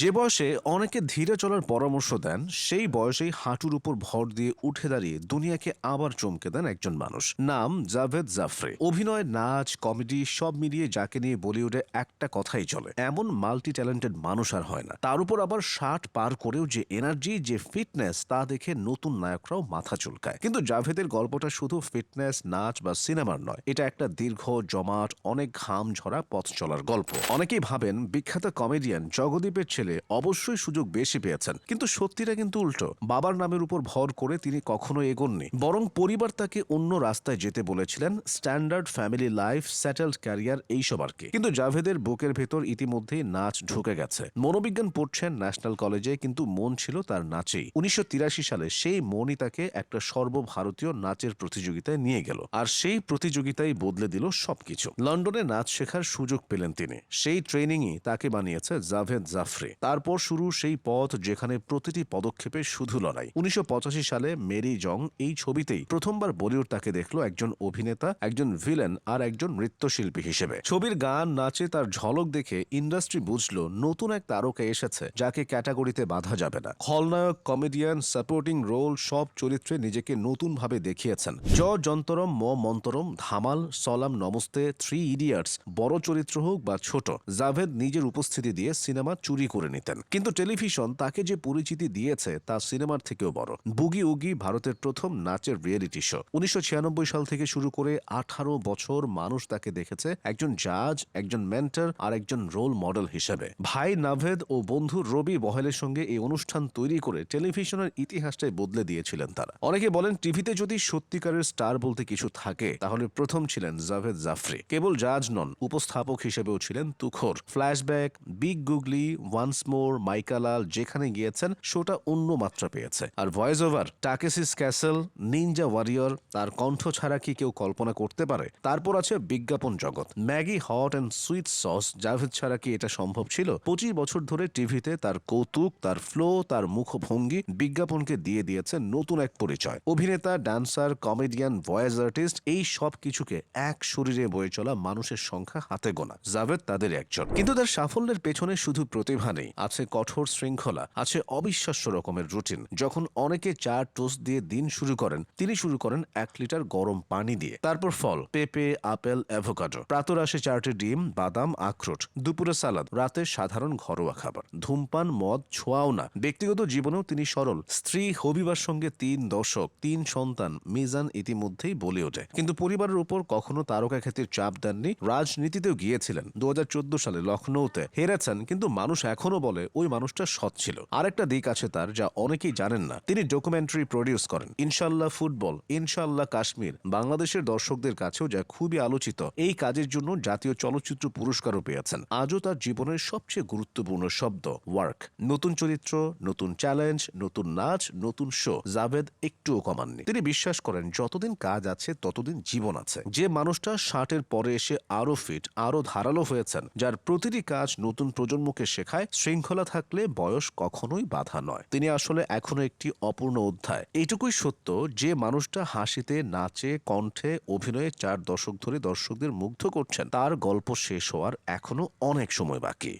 যে বয়সে অনেকে ধীরে চলার পরামর্শ দেন, সেই বয়সেই হাঁটুর উপর ভর দিয়ে উঠে দাঁড়িয়ে দুনিয়াকে আবার চমকে দেন একজন মানুষ। নাম জাভেদ জাফরে। অভিনয়, নাচ, কমেডি সব মিলিয়ে যাকে নিয়ে বলিউডে একটা কথাই চলে, এমন মাল্টি ট্যালেন্টেড মানুষ আর হয় না। তার উপর আবার ষাট পার করেও যে এনার্জি, যে ফিটনেস, তা দেখে নতুন নায়করাও মাথা চুলকায়। কিন্তু জাভেদের গল্পটা শুধু ফিটনেস, নাচ বা সিনেমার নয়, এটা একটা দীর্ঘ, জমাট, অনেক ঘাম ঝরা পথ চলার গল্প। অনেকেই ভাবেন বিখ্যাত কমেডিয়ান জগদীপের ছেলে অবশ্যই সুযোগ বেশি পেয়েছেন। কিন্তু সত্যিটা কিন্তু উল্টো। বাবার নামের উপর ভর করে তিনি কখনো এগোননি। বরং পরিবার তাকে অন্য রাস্তায় যেতে বলেছিলেন, standard family life, settled career এইসব আর কি। কিন্তু জাভেদের বুকের ভেতর ইতিমধ্যেই নাচ ঢুকে গেছে। মনোবিজ্ঞান পড়ছেন ন্যাশনাল কলেজে, কিন্তু মন ছিল তার নাচেই। উনিশশো তিরাশি সালে সেই মনই তাকে একটা সর্বভারতীয় নাচের প্রতিযোগিতায় নিয়ে গেল। আর সেই প্রতিযোগিতায় বদলে দিল সবকিছু। লন্ডনে নাচ শেখার সুযোগ পেলেন তিনি। সেই ট্রেনিংই তাকে বানিয়েছে জাভেদ জাফরে। তারপর শুরু সেই পথ যেখানে প্রতিটি পদক্ষেপে শুধু লড়াই। উনিশশো পঁচাশি সালে মেরি জং এই ছবিতেই প্রথমবার বলিউড তাকে দেখল একজন অভিনেতা, একজন ভিলেন আর একজন নৃত্যশিল্পী হিসেবে। ছবির গান, নাচে তার ঝলক দেখে ইন্ডাস্ট্রি বুঝলো নতুন এক তারকা এসেছে যাকে ক্যাটাগরিতে বাধা যাবে না। খলনায়ক, কমেডিয়ান, সাপোর্টিং রোল সব চরিত্রে নিজেকে নতুনভাবে দেখিয়েছেন। জ যন্তরম, ম মন্তরম, ধামাল, সলাম, নমস্তে, থ্রি ইডিয়টস, বড় চরিত্র হোক বা ছোট, জাভেদ নিজের উপস্থিতি দিয়ে সিনেমা চুরি করে নিতেন। কিন্তু টেলিভিশন তাকে যে পরিচিতি দিয়েছে তা সিনেমার থেকেও বড়। বুগি উগি ভারতের প্রথম নাচের রিয়েলিটি শো উনিশশো সাল থেকে শুরু করে আঠারো বছর মানুষ তাকে দেখেছে একজন জাজ একজন মেন্টর আর একজন রোল মডেল হিসেবে। ভাই নাভেদ ও বন্ধু রবি বহেলের সঙ্গে এই অনুষ্ঠান তৈরি করে টেলিভিশনের ইতিহাসটাই বদলে দিয়েছিলেন তারা। অনেকে বলেন, টিভিতে যদি সত্যিকারের স্টার বলতে কিছু থাকে, তাহলে প্রথম ছিলেন জাভেদ জাফরি। কেবল জাজ নন, উপস্থাপক হিসেবেও ছিলেন তুখোর। Flashback big googly once more মাইকালাল যেখানে গিয়েছেন, শোটা অন্য মাত্রা পেয়েছে। আর voice over, Takeshi's castle, ninja warrior, তার কণ্ঠ ছাড়া কি কেউ কল্পনা করতে পারে? তারপর আছে বিজ্ঞাপন জগৎ। Maggi hot and sweet sauce, Javed ছাড়া কি এটা সম্ভব ছিল? পঁচিশ বছর ধরে টিভিতে তার কৌতুক, তার ফ্লো, তার মুখভঙ্গি বিজ্ঞাপনকে দিয়ে দিয়েছে নতুন এক পরিচয়। অভিনেতা, ডান্সার, কমেডিয়ান, ভয়েস আর্টিস্ট, এই সব কিছুকে এক শরীরে বয়ে চলা মানুষের সংখ্যা হাতে গোনা। জাভেদ তাদের একজন। কিন্তু তার সাফল্যের পেছনে শুধু প্রতিভা নেই। আছে কঠোর শৃঙ্খলা, আছে অবিশ্বাস্য রকমের রুটিন। যখন অনেকে চা টোস্ট দিয়ে দিন শুরু করেন, তিনি শুরু করেন এক লিটার গরম পানি দিয়ে। তারপর ফল, পেঁপে, আপেল, অ্যাভোকাডো। প্রাতর আসে চারটে ডিম, বাদাম, আখরোট। দুপুরে সালাদ, রাতে সাধারণ ঘরোয়া খাবার। ধূমপান, মদ, ছোঁয়াও না। ব্যক্তিগত জীবনেও তিনি সরল। স্ত্রী হবিবার সঙ্গে তিন দশক, তিন সন্তান, মিজান ইতিমধ্যেই বলে ওঠে। কিন্তু পরিবারের উপর কখনো তারকা খ্যাতির চাপ দেননি। রাজনীতিতেও গিয়েছিলেন। দু হাজার চোদ্দ সালে লখনৌতে হেরেছেন, কিন্তু মানুষ এখনও বলে ওই মানুষটা সৎ ছিল। আরেকটা দিক আছে তার যা অনেকেই জানেন না। তিনি ডকুমেন্টারি প্রডিউস করেন। ইনশাল্লাহ ফুটবল, ইনশাল্লাহ কাশ্মীর, বাংলাদেশের দর্শকদের কাছেও যা খুবই আলোচিত, এই কাজের জন্য জাতীয় চলচ্চিত্র পুরস্কারও পেয়েছেন। আজও তার জীবনের সবচেয়ে গুরুত্বপূর্ণ শব্দ, ওয়ার্ক। নতুন চরিত্র, নতুন চ্যালেঞ্জ, নতুন নাচ, নতুন শো, জাভেদ একটুও কমাননি। তিনি বিশ্বাস করেন, যতদিন কাজ আছে, ততদিন জীবন আছে। যে মানুষটা ষাটের পরে এসে আরও ফিট আরও ধারালো হয়েছেন, যার প্রতিটি কাজ নতুন প্রজন্মকে শেখায় শৃঙ্খলা থাকলে বয়স কখনোই বাধা নয়। তিনি আসলে এখনও একটি অপূর্ণ অধ্যায়। এটুকুই সত্য যে মানুষটা হাসিতে, নাচে, কণ্ঠে, অভিনয়ে চার দশক ধরে দর্শকদের মুগ্ধ করছেন, তার গল্প শেষ হওয়ার এখনও অনেক সময় বাকি।